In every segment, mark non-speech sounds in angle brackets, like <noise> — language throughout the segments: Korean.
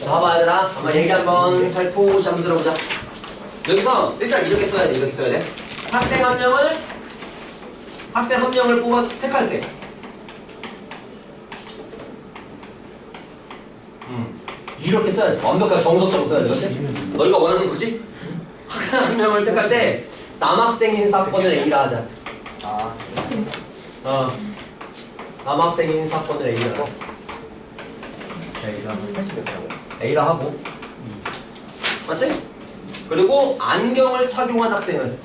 자, 봐봐 얘들아. 한번 얘기 한번 살포시 한번 들어보자. 여기서 일단 이렇게 써야 돼. 이렇게 써야 돼. 학생 한 명을 학생 한 명을 뽑아 택할 때. 음. 이렇게 써야 돼. 완벽하게 정석적으로 써야 돼. 그렇지? 너희가 원하는 거지? 학생 한 명을 택할 때 남학생인 사건을 A라 하자. 아, 어. 남학생인 사건을 A라 하자. 네, 이러면 40몇 명. A라 하고? 맞지? 그리고 안경을 착용한 학생을.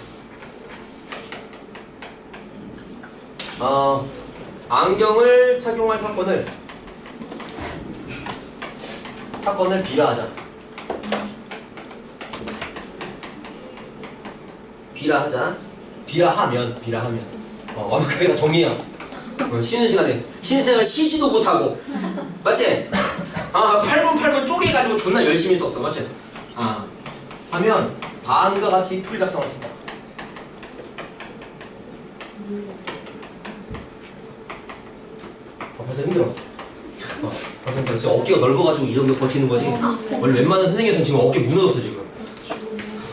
어 안경을 착용할 사건을. 사건을 B라 하자. B라 하자. B라 하면 B라 하면. 어 완벽하게 다 정리해왔어 어, 쉬는 시간에. 쉬는 시간에 쉬지도 못하고. 맞지? 아 8분 8분 쪼개가지고 존나 열심히 썼어. 맞지? 아 하면 다음과 같이 풀 작성을 쓴다. 어, 벌써 힘들어. 어, 벌써 힘들어. 지금 어깨가 넓어가지고 이 정도 버티는 거지? 원래 웬만한 선생님들은 지금 어깨 무너졌어 지금.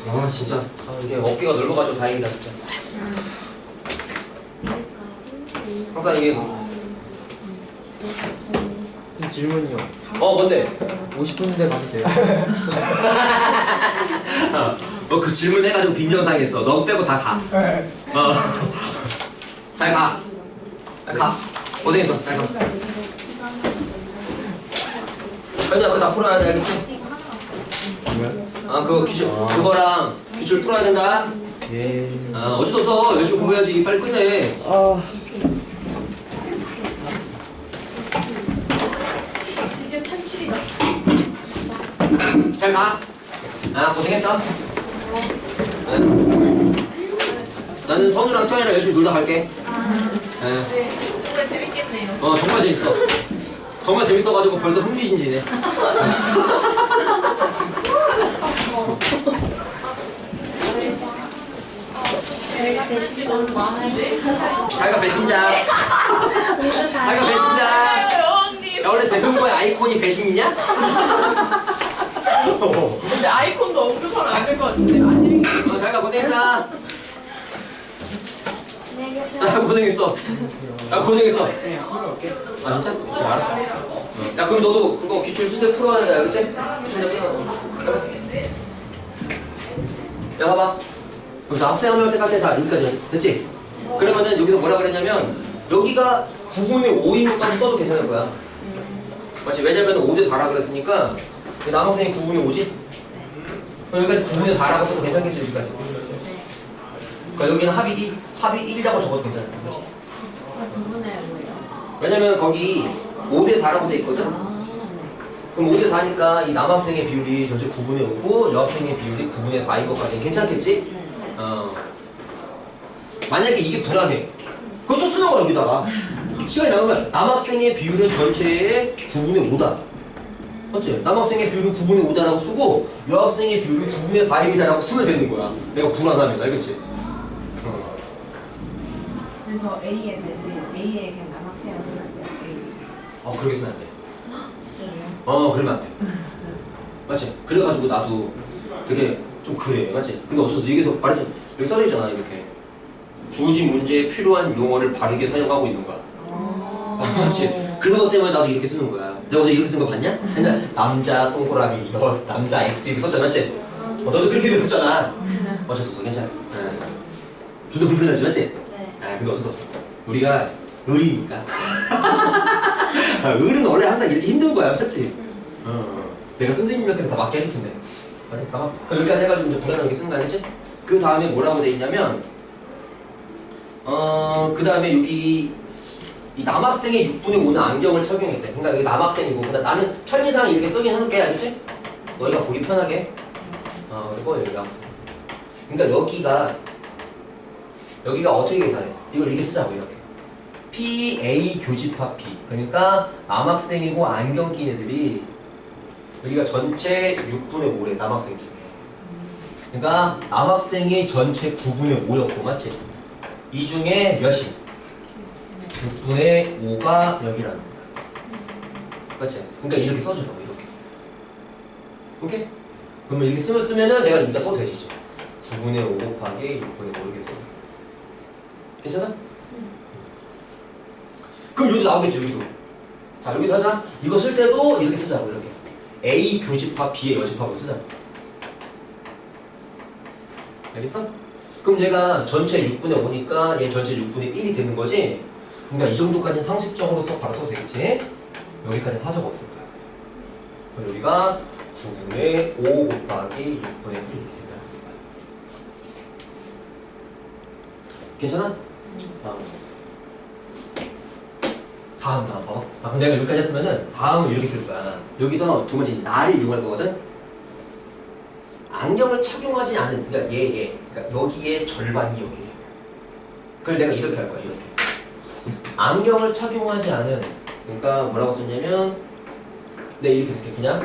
아 진짜. 아, 이게 어깨가 넓어가지고 다행이다 진짜 항상 이게 질문이요. 어 뭔데? 50분인데 가주세요. 너 그 질문 해가지고 빈정상했어. 너 빼고 다 가. 어. <laughs> 잘 가. 잘 가. 고생했어. 잘 가. 현이야 그거 다 풀어야 돼 알겠지? 아 그거 기출 그거랑 기출 풀어야 된다. 예. 아 어쩔 수 없어. 열심히 공부해야지. 빨리 끝내. 아, 드디어 탈출이다. 잘 가. 아 고생했어. 응. 나는 선우랑 태연이랑 열심히 놀다 갈게. 네. 네, 정말 재밌겠네요. 어 정말 재밌어. 정말 재밌어가지고 벌써 흥미진진해. 너무 많은데. 자기가 배신자. 자기가 배신자. 여왕님. 야 원래 대표부의 아이콘이 배신이냐? 어, 근데 아이콘도 언급하면 안 될 것 같은데. 안녕히 계세요. 어, 자기가 고생했어. 아 고생했어. 아 고생했어. 아 진짜? 어, 알았어. 어. 야 그럼 너도 그거 기출 수세 풀어야 돼, 알겠지? 기출 내 풀어. 야 봐봐. 그럼 자 학생 한 명을 택할 때자 여기까지 됐지? 그러면은 여기서 뭐라 그랬냐면 여기가 9분의 5인 것까지 써도 괜찮을 거야. 맞지? 왜냐면 5대 4라 그랬으니까 이 남학생이 9분의 5지? 그럼 여기까지 9분의 4라고 써도 괜찮겠지 여기까지? 그러니까 여기는 합이 2, 합이 1이라고 적어도 괜찮아. 그렇지? 구분해 뭐예요? 왜냐면 거기 5대 4라고 돼 있거든? 그럼 5대 4니까 이 남학생의 비율이 전체 9분의 5고 여학생의 비율이 9분의 4인 것까지 괜찮겠지? 어. 만약에 이게 불안해. 그것도 쓰는 거야, 여기다가. 시간이 남으면 남학생의 비율은 전체의 9분의 5다. 맞지? 남학생의 비율은 9분의 5다라고 쓰고 여학생의 비율은 9분의 4입니다라고 쓰면 되는 거야. 내가 불안하면, 알겠지? 어. 그래서 A에 대신 A에 그냥 남학생을 쓰면 안. A. 어, 그렇게 쓰면 안 돼. 진짜요? 어 그러면 안 돼. 맞지? 그래가지고 나도 되게 좀 그래 맞지? 근데 어쩌서 여기서 말했잖아 여기 써져 있잖아 이렇게 주어진 문제에 필요한 용어를 바르게 사용하고 있는 거야 아, <laughs> 맞지? 그런 것 때문에 나도 이렇게 쓰는 거야 내가 어제 이렇게 쓴 거 봤냐? 맨날 남자 동그라미 여 남자 X 이렇게 썼잖아 맞지? 어, 너도 그렇게 배웠잖아 어쩔 수 없어 괜찮아 응. 좀더 불편하지 맞지? 네. 아 근데 어쩔 수 없어 우리가 의리니까 <laughs> 아, 의리는 원래 항상 이렇게 힘든 거야 맞지? 어, 어. 내가 선생님이었으면 다 맞게 해줄 텐데. 맞아? 봐봐. 그럼 여기까지 해가지고 이제 불안하게 쓴다 했지? 그 다음에 뭐라고 돼 있냐면, 어, 그 다음에 여기 이 남학생의 6분의 5는 안경을 착용했대. 그러니까 여기 남학생이고, 그다음 나는 편의상 이렇게 쓰긴 해놓을게, 알겠지? 너희가 보기 편하게. 어, 그리고 여기 학생. 그러니까 여기가, 여기가 어떻게 계산해? 이걸 이렇게 쓰자고, 이렇게. PA 교집합 P. 그러니까 남학생이고 안경 낀 애들이 여기가 전체 6분의 5래 남학생 중에. 그러니까 남학생이 전체 9분의 5였고 맞지? 이 중에 몇이? 6분의 5가 여기라는 거야. 그렇지? 그러니까 이렇게 써주라고 이렇게. 오케이? 그러면 이렇게 쓰면 쓰면은 내가 여기다 써도 이제. 9분의 5 곱하기 6분의 5 이렇게 써. 괜찮아? 그럼 여기도 나오겠죠 여기도. 자 여기도 하자. 이거 쓸 때도 이렇게 쓰자고 이렇게. A 교집합 B의 여집합으로 쓰자. 알겠어? 그럼 얘가 전체 6분의 5니까 얘 전체 6분의 1이 되는 거지? 그러니까 이 정도까지는 상식적으로 써 바로 써도 되겠지? 여기까지는 하자가 없을 거야. 그럼 여기가 9분의 5 곱하기 6분의 1 이렇게 된다. 괜찮아? 아. 다음 다음 봐봐. 아, 그럼 내가 여기까지 했으면은 다음은 이렇게 쓸 거야. 여기서 두 번째 나를 이용할 거거든. 안경을 착용하지 않은 그러니까 얘 얘. 그러니까 여기에 절반이 여기에. 그걸 내가 이렇게 할 거야 이렇게. 안경을 착용하지 않은 그러니까 뭐라고 썼냐면 내 이렇게 쓸게 그냥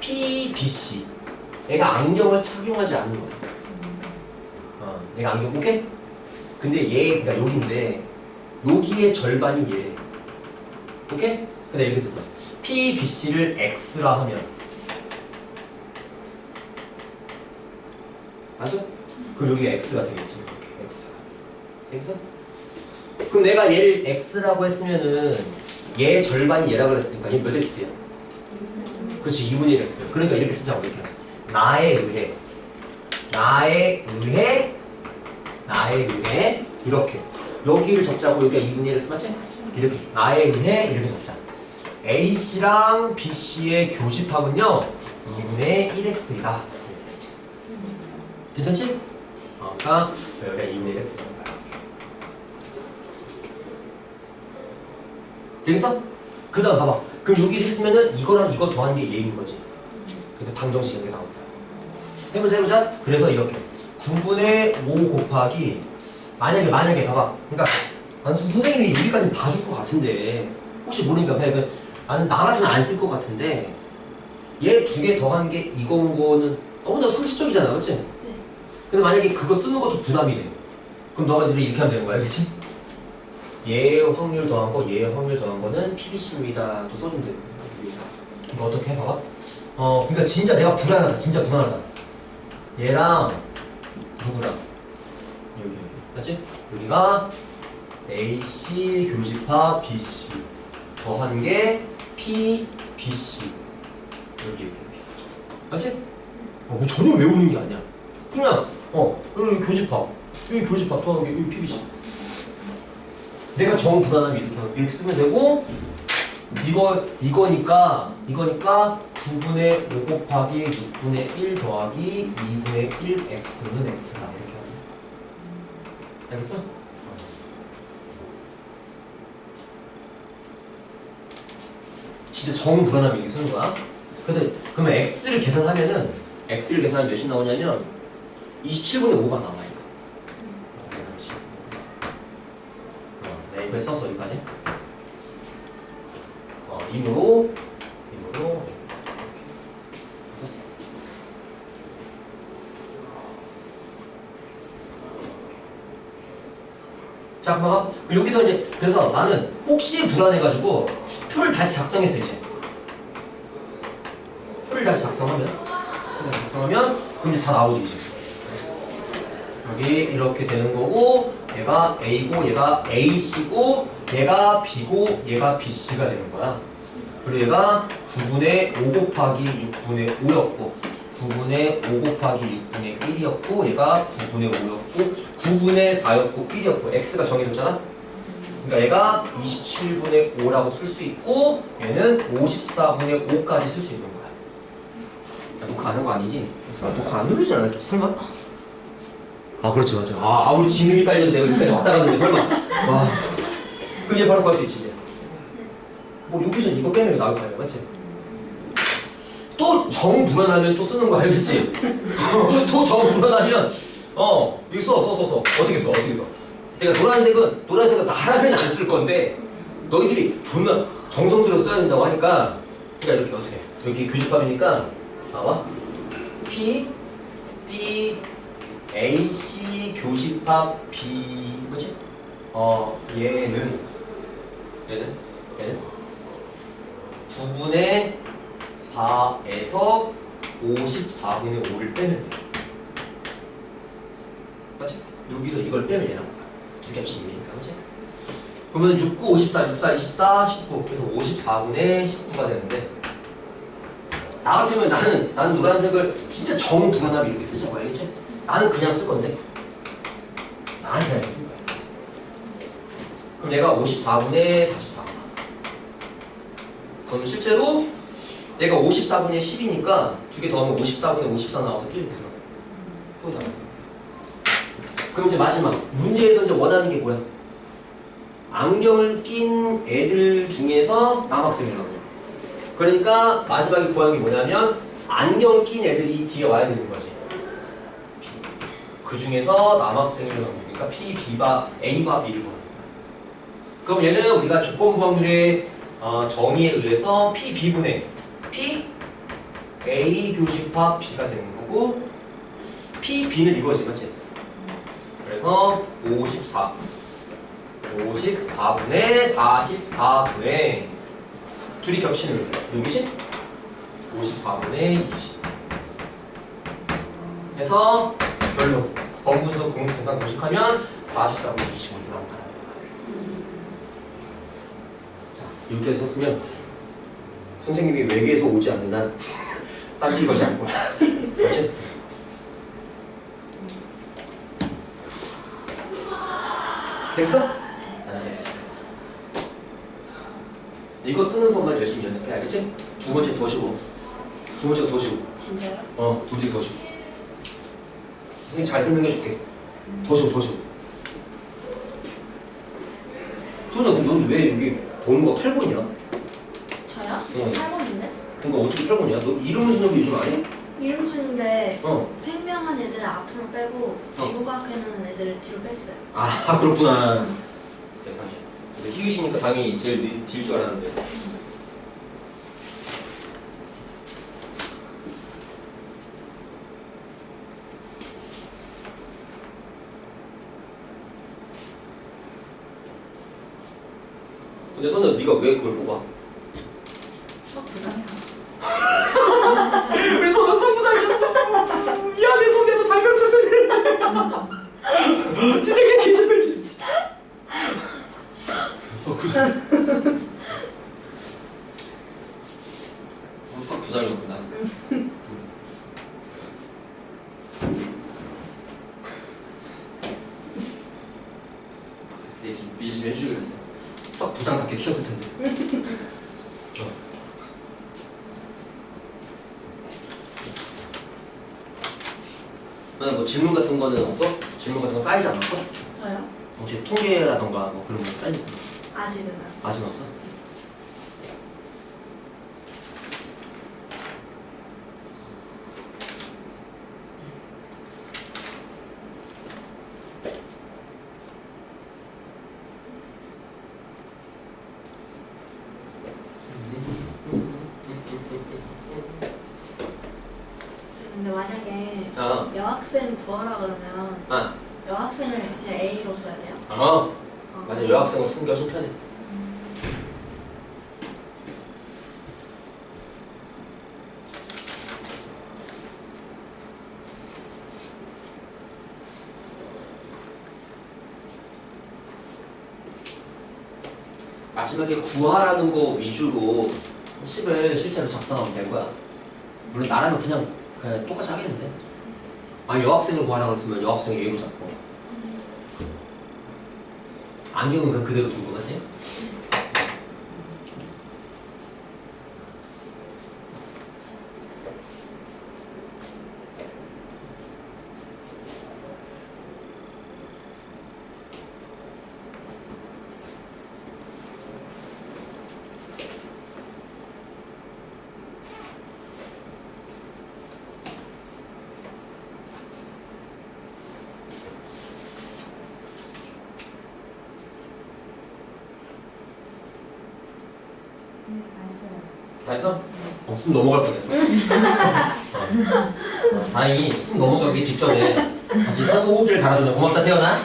P, B, C. 얘가 안경을 착용하지 않는 거야. 어, 얘가 안경 오케이? 근데 얘 그러니까 여기인데 여기에 절반이 얘. 오케이? 근데 이렇게 쓸 거야. P, B, C를 X라 하면 맞아? 그럼 여기가 X가 되겠지. 이렇게. 되겠어? 그럼 내가 얘를 X라고 했으면은 얘 절반이 얘라 그랬으니까 얘몇 X야? 그렇지 2분의 1 X. 그러니까 이렇게 쓰자고 이렇게. 나에 의해 나에 의해 나에 의해 이렇게 여기를 적자고 여기가 2분의 1 X 맞지? 이렇게 나에 의해 이렇게 적자. A C랑 B C의 교집합은요 2분의 1x이다. 괜찮지? 어, 그러니까 여기가 2분의 1x인 거야. 되겠어? 그 다음 봐봐. 그럼 여기 했으면은 이거랑 이거 더한 게 얘인 거지. 그래서 방정식 이렇게 나온다. 해보자 해보자. 그래서 이렇게 9분의 5 곱하기 만약에 만약에 봐봐. 그러니까 나는 선생님이 여기까지 봐줄 것 같은데 혹시 모르니까 그냥 그 나는 나 같으면 안 쓸 것 같은데 얘 두 개 더한 게 이거인 거는 너무나 상식적이잖아, 그렇지? 근데 만약에 그거 쓰는 것도 부담이 돼. 그럼 너가 이렇게 하면 되는 거야, 그렇지? 얘의 확률 더한 거, 얘의 확률 더한 거는 PBC입니다. 또 써주면 거야. 이거 어떻게 해봐봐. 어, 그러니까 진짜 내가 불안하다. 진짜 불안하다. 얘랑 누구랑 여기 여기 맞지? 여기가 AC 교집합 BC 더한 게 P, BC 여기 여기 여기 맞지? 어, 뭐 전혀 외우는 게 아니야. 그냥 어 여기 교집합 여기 교집합 더한 게 여기 PBC 내가 정 불안하면 이렇게 이렇게 쓰면 되고 이거 이거니까 이거니까 9분의 5 곱하기 6분의 1 더하기 2분의 1 x는 x다 이렇게 하면 돼. 알겠어? 진짜 정 불안하면 이렇게 쓰는 거야. 그래서 그러면 x를 계산하면은 x를 계산하면 몇이 나오냐면 27분의 5가 나와요. 이거 썼어 여기까지. 어, 임으로 임으로 썼어. 자, 봐봐. 여기서 이제 그래서 나는 혹시 불안해가지고 표를 다시 작성했어 이제. 표를 다시 작성하면 표를 작성하면 이제 다 나오지 이제. 여기 이렇게 되는 거고 얘가 A고 얘가 AC고 얘가 B고 얘가 BC가 되는 거야. 그리고 얘가 9분의 5 곱하기 6분의 5였고 9분의 5 곱하기 6분의 1이었고 얘가 9분의 5였고 9분의 4였고 1이었고 x가 정해졌잖아? 그러니까 얘가 27분의 5라고 쓸 수 있고 얘는 54분의 5까지 쓸 수 있는 거야. 야, 녹화 안한거 아니지? 아, 녹화 안 누르지 않았지? 설마? 아 그렇지 맞아. 아 아무리 지능이 딸려도 내가 여기까지 왔다 갔는데 설마. 와. 그럼 이제 바로 구할 수 있지 이제. 뭐 여기서 이거 빼면 이거 나올 거 아니야, 맞지? 또 정 불안하면 또 쓰는 거 알겠지? <laughs> 또 정 불안하면 어 여기 써써 써 써 어떻게 써 어떻게 써? 내가 노란색은 노란색은 나라면 안 쓸 건데 너희들이 존나 정성 들여 써야 된다고 하니까 그러니까 이렇게 어떻게 해? 여기 교집합이니까 나와 P B A C 교집합 B 뭐지? 어 얘는 얘는 얘는 9분의 6분의 4에서 54분의 5를 빼면 돼. 맞지? 여기서 이걸 빼면 얘나 두 겹씩 이니까 맞지? 그러면 6, 9, 54, 64, 24, 19 그래서 54분의 19가 되는데 나 같으면 나는 나는 노란색을 진짜 정불안하게 이렇게 쓰자고 알겠지? 나는 그냥 쓸 건데? 나는 그냥 쓸 거야. 그럼 얘가 54분의 44 그럼 실제로 얘가 54분의 10이니까 두 개 더하면 54분의 54 나와서 1 되는 거야 거의 그럼 이제 마지막. 문제에서 이제 원하는 게 뭐야? 안경을 낀 애들 중에서 남학생이라고 그러니까 마지막에 구하는 게 뭐냐면 안경을 낀 애들이 뒤에 와야 되는 거지 그 중에서 남학생을 넣으니까 P, B바, A바, B를 거야 그럼 얘는 우리가 조건부항률의 어, 정의에 의해서 P, B분의 P, A 교집합 B가 되는 거고 P, B는 이거지 맞지? 그래서 54 54분의 44분의 둘이 겹치는 거 여기지? 54분의 20 해서 별로 범분수 공산 공식하면 44분의 25이 나온다 자 이렇게 썼으면 선생님이 외계에서 오지 않는 한 딴질 거지 거야 그렇지? 됐어? 아, 됐어. 이거 쓰는 것만 열심히 연습해, 알겠지? 두 번째 더 쉬워. 두 번째가 더 쉬워. 진짜요? 어, 두 번째 더 쉬워. 선생님 잘 설명해 줄게. 더 쉬워. 소나, 그럼 넌왜 여기 번호가 8번이야? 저요? 어. 8번인데? 그러니까 어떻게 8번이야? 너 쓰는 게 요즘 아니? 이름 쓰는데 어. 생명한 애들을 앞으로 빼고 지구과학 해놓은 애들을 뒤로 뺐어요. 아, 그렇구나. 네, 사실. 근데 희귀시니까 당연히 제일 딜줄 알았는데. 근데 선우 네가 왜 그걸 뽑아? 수업 부장이라서. <laughs> 우리 선우 선부장이었어. 미안해 선우도 잘 가르쳤어. <laughs> 진짜 걔 괜찮아 진짜. 선부장. 수석 부장이었구나. <laughs> 이제 미리 좀 해주기 그랬어. 수석 부장답게 키웠을 텐데. 어. 너는 뭐 질문 같은 거는 없어? 질문 같은 거 쌓이지 않았어? 저요? 혹시 통계라던가 뭐 그런 거 쌓인 거 있어? 아직은 안. 아직 없어? 근데 만약에 아, 여학생 구하라 그러면 아, 여학생을 그냥 A로 써야 돼요? 어, 어. 맞아 여학생은 쓰는 게 훨씬 편해. 마지막에 구하라는 거 위주로 10을 실제로 작성하면 될 거야. 물론 나라면 그냥 그냥 똑같이 하겠는데. 아니 여학생을 구하라고 했으면 여학생 A로 잡고 안경은 그냥 그대로 두고 가지? 네, 다 했어요. 다 했어? 어, 숨 넘어갈 뻔했어. 어. 어, 다행히 숨 넘어가기 직전에 다시 산소 호흡기를 달아주네. 고맙다 태어나.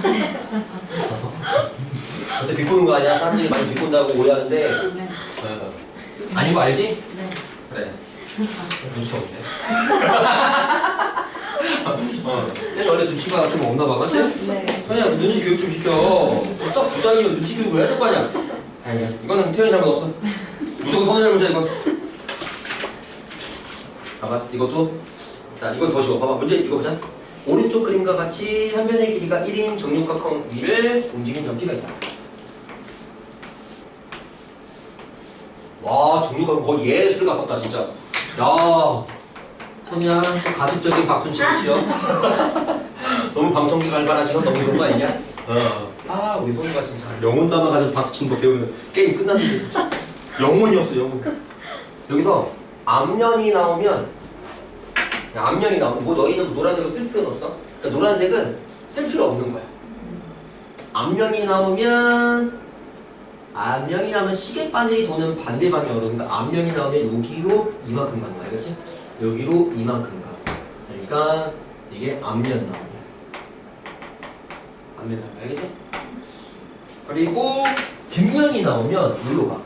그때 비꼬는 거 아니야? 사람들이 많이 비꼰다고 오해하는데 네. 어, 아닌 거 알지? 네. 그래. 눈치 없네. 어, 쟤 원래 눈치가 좀 없나 봐, 맞지? 네. 선이야, 너 눈치 교육 좀 시켜. 딱 부장이면 눈치 교육을 해야 될 거 아니야? 아니야, 이거는 태연이 잘못 없어. 무조건 선우 잘못이야, 이거. 이것도. 자, 이건 더 쉬워. 봐봐, 문제 읽어보자. 오른쪽 그림과 같이 한 변의 길이가 1인 정육각형 위를 움직이는 점피가 있다. 와, 정육각형 거의 예술 가깝다, 진짜. 야, 선이야, 또 가식적인 박순 치고치요. <laughs> 너무 방청기 갈바라지가 너무 좋은 거 아니냐? 어. 아, 우리 선우가 진짜 영혼 단어 가지고 박수 치는 거 배우면 게임 끝났는데 진짜. 영혼이 없어, 영혼. 여기서 앞면이 나오면 야, 앞면이 나오면 뭐 너희는 노란색을 쓸 필요는 없어. 그러니까 노란색은 쓸 필요 없는 거야. 앞면이 나오면 앞면이 나오면 시계 바늘이 도는 반대 방향으로 그러니까 앞면이 나오면 여기로 이만큼 가는 거야, 그렇지? 여기로 이만큼 가. 그러니까 이게 앞면 나오면 앞면 나오면 알겠지? 그리고 뒷면이 나오면 여기로 가.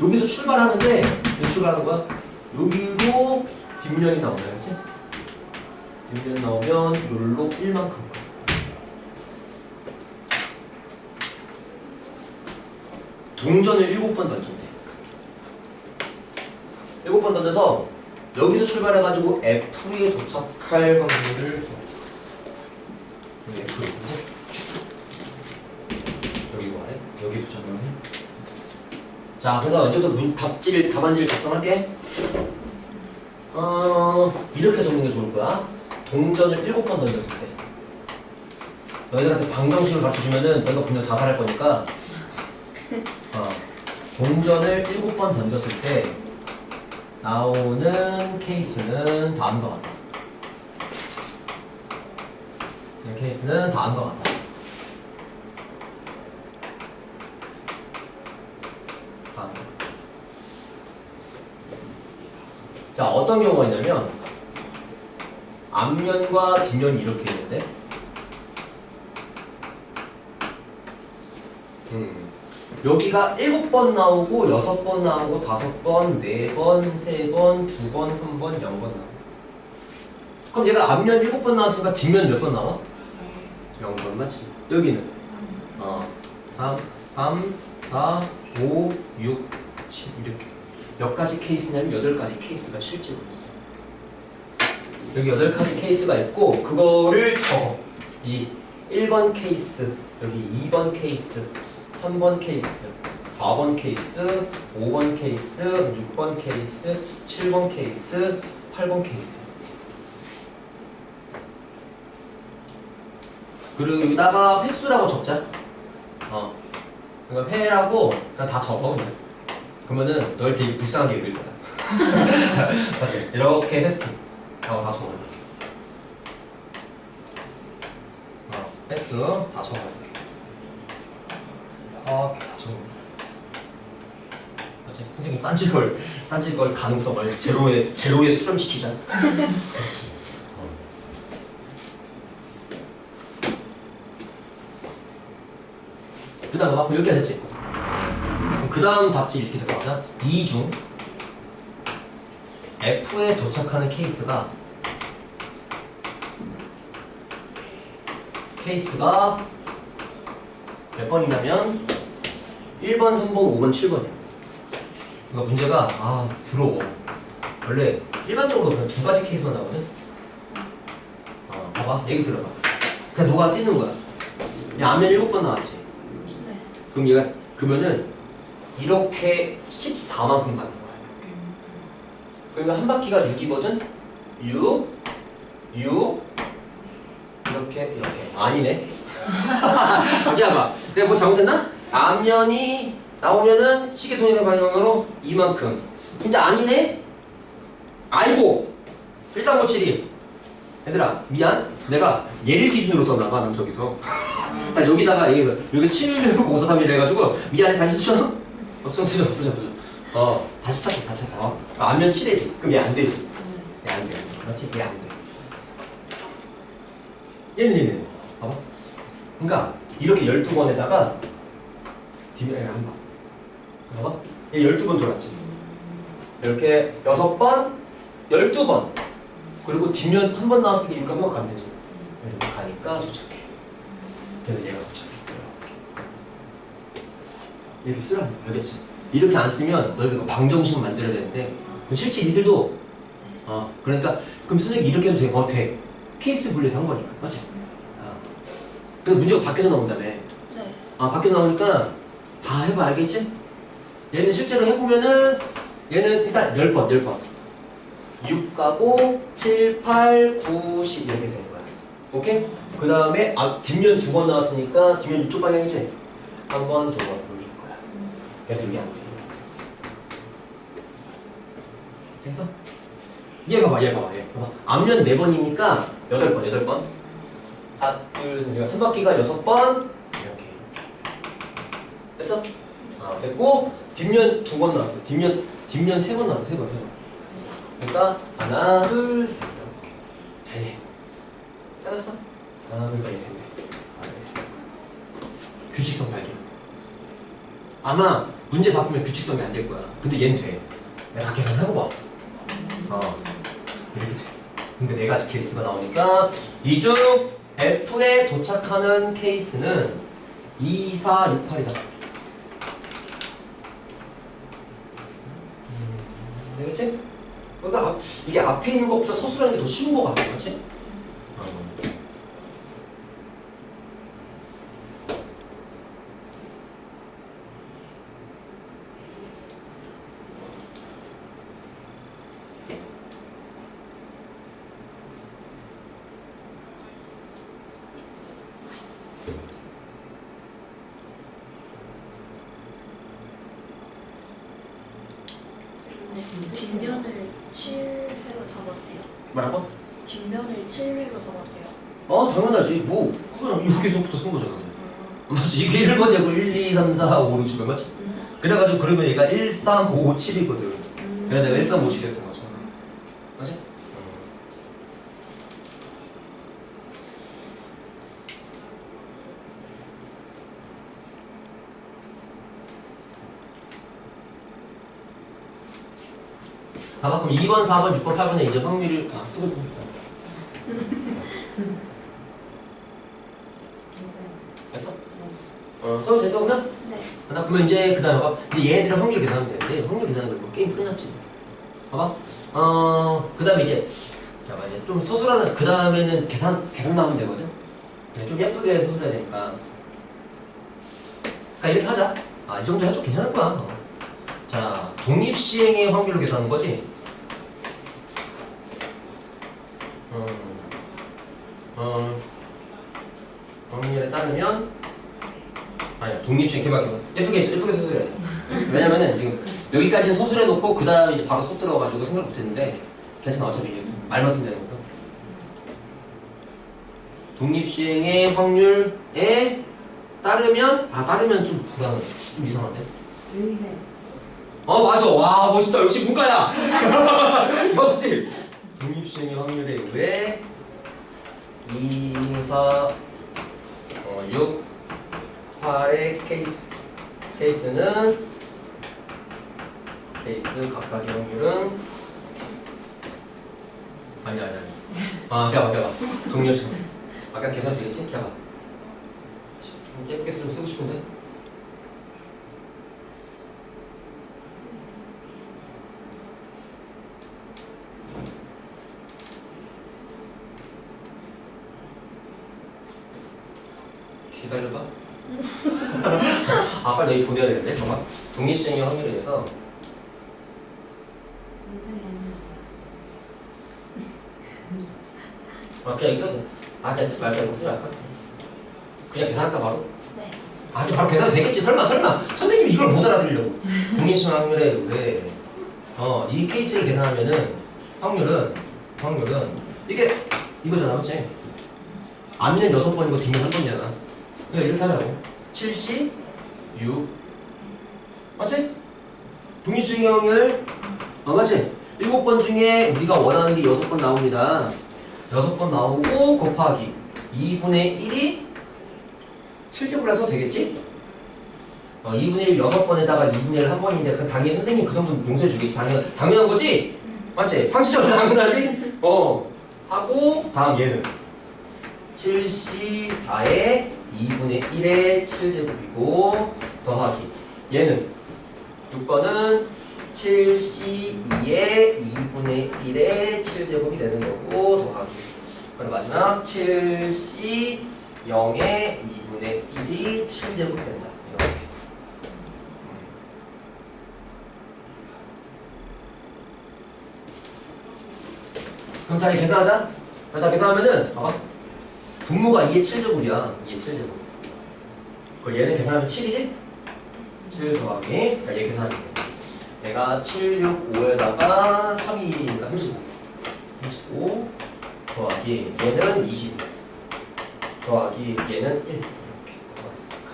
여기서 출발하는데 여기 출발하는 거야. 여기로 뒷면이 나오면 알겠지? 뒷면 나오면 요로 1만큼 가. 동전을 7번 던진대. 7번 던져서 여기서 출발해가지고 F에 도착할 확률을 F 그지? 여기 구하래? 여기 도착하네. 자, 그래서 이제부터 문, 답지를, 답안지를 작성할게. 어, 이렇게 적는 게 좋을 거야. 동전을 7번 던졌을 때. 너희들한테 방정식을 맞춰주면은 너희가 분명 자살할 거니까. 어, 동전을 7번 던졌을 때 나오는 케이스는 다음과 같다. 이 케이스는 다음과 같다. 다음. 자, 어떤 경우가 있냐면 앞면과 뒷면이 이렇게 있는데 음. 여기가 7번 나오고 6번 나오고 5번, 4번, 3번, 2번, 1번, 0번 나와. 그럼 얘가 앞면 7번 나왔으니까 뒷면 몇 번 나와? 0번 맞지? 여기는 어, 3, 3, 4, 5, 6, 7 이렇게 몇 가지 케이스냐면 8가지 케이스가 실제로 있어. 여기 8가지 케이스가 있고 그거를 적어. 이 1번 케이스, 여기 2번 케이스, 3번 케이스, 4번 케이스, 5번 케이스, 6번 케이스, 7번 케이스, 8번 케이스. 그리고 여기다가 횟수라고 적자. 어. 그러니까 회라고 그냥 다 적어 그냥. 그러면은 널 되게 불쌍하게 여길 거야. <laughs> 맞지? 이렇게 횟수 하고 다 적어. 어, 횟수 다 적어. 이렇게 다 적어. 맞지? 선생님 딴질 걸 딴질 걸 가능성을 제로에 제로에 수렴시키자. <laughs> 그렇지. 그 다음 막 이렇게 됐지? 그 다음 답지 이렇게 들어가자 2중 F에 도착하는 케이스가 케이스가 몇 번이냐면 1번, 3번, 5번, 7번이야. 그러니까 문제가 아 더러워 원래 일반적으로 그냥 두 가지 케이스만 나오거든. 어, 봐봐. 얘기 들어봐. 그냥 녹아 뛰는 거야. 그냥 앞면 7번 나왔지. 네. 그럼 얘가 그러면은 이렇게 14만큼 가는 거야. 그러니까 한 바퀴가 6이거든. 6, 6 이렇게 이렇게 아니네. 여기 봐봐. 내가 뭐 잘못했나? 앞면이 나오면은 시계 동일의 방향으로 이만큼. 진짜 아니네. 아이고. 1357이. 얘들아 미안. 내가 얘를 기준으로 썼나봐 난 저기서. <laughs> 딱 여기다가 여기 여기 76543이라 해가지고 미안해 다시 쓰셔? 어, 쓰셔 쓰셔 쓰셔 어 다시 찾자 다시 찾자 어? 앞면 7이지. 그럼 얘 안 되지. 얘 안 돼. 맞지? 얘 안 돼. 얘는 얘는. 봐봐. 그러니까 이렇게 12번에다가 뒷면에 한 번. 봐봐. 얘 12번 돌았지. 이렇게 여섯 번, 열두 번. 그리고 뒷면 한 번 나왔을 때 이렇게 한번 가면 되지. 이렇게 가니까 도착해. 그래서 얘가 도착해 이렇게 거야 알겠지? 이렇게 안 쓰면 너희가 그 방정식 만들어야 되는데 그 실제 니들도 어 그러니까 그럼 선생님 이렇게 해도 돼? 어 돼. 케이스 분리해서 한 거니까 맞지? 아. 그 문제가 밖에서 나온다며 네. 아 밖에서 나오니까 다 해봐 알겠지? 얘는 실제로 해보면은 얘는 일단 10번 10번 6 가고 7, 8, 9, 10 이렇게 되는 거야 오케이? 그 다음에 아, 뒷면 두 번 나왔으니까 뒷면 이쪽 방향이지? 한 번, 두 번 그래서 이게 안 돼. 됐어? 얘 봐봐, 얘 봐봐, 얘 봐봐. 앞면 네 번이니까 여덟 번, 여덟 번. 하나, 둘, 셋, 한 바퀴가 여섯 번. 이렇게. 됐어? 아, 됐고 뒷면 두번 나왔고 뒷면 뒷면 세번 나왔어, 세 번, 세 번. 그러니까 하나, 둘, 셋 이렇게 되네. 잘랐어? 아, 그러니까 이게 된대. 아, 거야. 규칙성 발견. 아마 문제 바꾸면 규칙성이 안 될 거야. 근데 얘는 돼. 내가 계산하고 봤어. 어, 이렇게 돼. 그러니까 네 가지 케이스가 나오니까 이중 F에 도착하는 케이스는 2, 4, 6, 8이다. 되겠지? 그러니까 앞- 이게 앞에 있는 것보다 서술하는 게 더 쉬운 것 같아, 그렇지? 어. 근데 뒷면을 7회로 잡았대요. 뭐라고? 뒷면을 7회로 잡았대요. 어, 당연하지. 뭐, 그냥 여기서부터 쓴 거잖아, 그냥. 음. 맞지? 이게 1번이고 1, 2, 3, 4, 5, 6, 7, 맞지? 음. 그래가지고 그러면 얘가 1, 3, 5, 7이거든. 음. 그래서 내가 1, 3, 5, 7 했던 거잖아. 맞지? 봐봐, 그럼 2번, 4번, 6번, 8번에 이제 확률을 아, 쓰고 있다. <laughs> 어, 써도 됐어, 그러면? 네. 나 그러면 이제 그 다음에 봐봐. 이제 얘네들은 확률 계산하면 되는데 확률 계산하는 거 게임 끝났지. 봐봐. 어 그 다음에 이제 잠깐만 이제 좀 서술하는 그 다음에는 계산 계산 나오면 되거든? 근데 좀 예쁘게 서술해야 되니까. 그러니까 이렇게 하자. 아 이 정도 해도 괜찮을 거야. 어. 자 독립시행의 확률을 계산하는 거지? 음, 어, 확률에 따르면 독립시행 개발 개발 예쁘게 예쁘게 서술해야 돼 왜냐면은 지금 여기까지는 서술해 놓고 그 다음에 이제 바로 쏙 들어가가지고 생각 못했는데 괜찮아 어차피 말만 쓰면 되니까 독립시행의 확률에 따르면 아 따르면 좀 불안해 좀 이상한데? 의해. 어 맞아. 와 멋있다. 역시 문과야. <laughs> 역시 독립시행의 확률에 의해 2, 4, 어, 6, 8의 케이스. 케이스는 케이스 각각의 확률은 아니 아니 아니. 아 빼봐 빼봐. 동료시 아까 계산 되겠지? 빼봐. 좀 예쁘게 쓰면 쓰고 싶은데 기다려봐. 너희 보내야 되는데, 잠깐. 독립시행의 확률에 의해서. <laughs> 아, 그냥 이거. 아, 그냥? 이거 쓰지 말까? 그냥 계산할까, 바로? 네. 아, 저 바로 계산 되겠지. 설마, 설마. 선생님이 이걸 못 알아들으려고. <laughs> 독립시행 확률에 의해, 어, 이 케이스를 계산하면은, 확률은, 확률은, 이게, 이거잖아, 맞지? 앞면 여섯 번이고 뒷면 한 번이잖아. 그러니까 이렇게 하자고. 70, 6. 맞지? 확률, 어, 맞지? 일곱 번 중에 우리가 원하는 게 여섯 번 나옵니다. 여섯 번 나오고 곱하기 2분의 1이 7제곱이라서 되겠지? 어, 2분의 1 6번에다가 2분의 1한 번인데 그 당연히 선생님 그 정도 용서해 주겠지 당연, 당연한 거지? 맞지? 상식적으로 <laughs> 당연하지? 어 하고 다음 얘는 7C4의 2분의 1의 7제곱이고 더하기. 얘는 6번은 7C2의 2분의 1의 7제곱이 되는 거고 더하기. 그리고 마지막 7C 0의 2분의 1이 7제곱 된다. 이렇게. 그럼 다 계산하자 다 계산하면은 봐봐 분모가 2의 7제곱이야. 2의 7제곱. 그걸 얘는 계산하면 7이지? 7 더하기. 자 얘 계산해. 얘가 7, 6, 5에다가 3이니까 35 35 더하기 얘는 20 더하기 얘는 1 이렇게 들어갔으니까.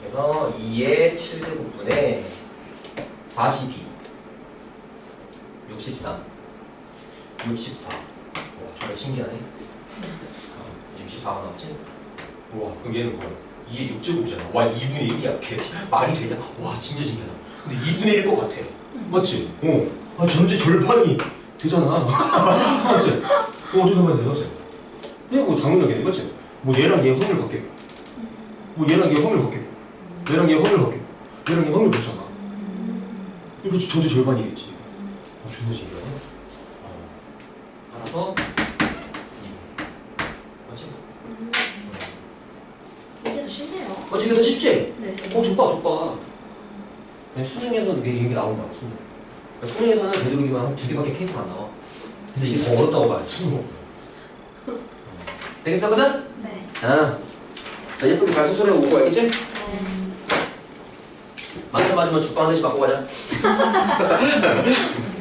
그래서 2의 7제곱분의 42 63 64 와, 정말 신기하네 아, 64가 나왔지? 우와 그럼 얘는 뭐야? 2의 6제곱이잖아 와 2분의 1이야 걔 말이 되냐? 와 진짜 신기하다 근데 2분의 1것 같아 맞지? 어 아, 전체 절반이 되잖아 <laughs> 맞지? 어 절반이 돼 맞지? 이거 뭐 당연하게 맞지? 뭐 얘랑 얘 확률 바뀌고 뭐 얘랑 얘 확률 바뀌고 얘랑 얘 확률 바뀌고 얘랑 얘 확률 바뀌잖아 이거 전체 절반이겠지 어 존나 신기하네 어. 알아서 2 맞지? 이게 더 쉽네요. 어 되게 더 쉽지? 네. 어 족봐 족봐 수능에서는 이게 이게 나온다고 수능 수능에서는 되도록이면 한 두 개밖에 케이스가 안 나와 근데 이게 더 어렵다고 봐요 수능보다 되겠어 그러면? 네. 아, 자 예쁘게 발 소설에 오고 알겠지? 네. 맞는 맞으면 죽방 한 대씩 맞고 가자 <laughs>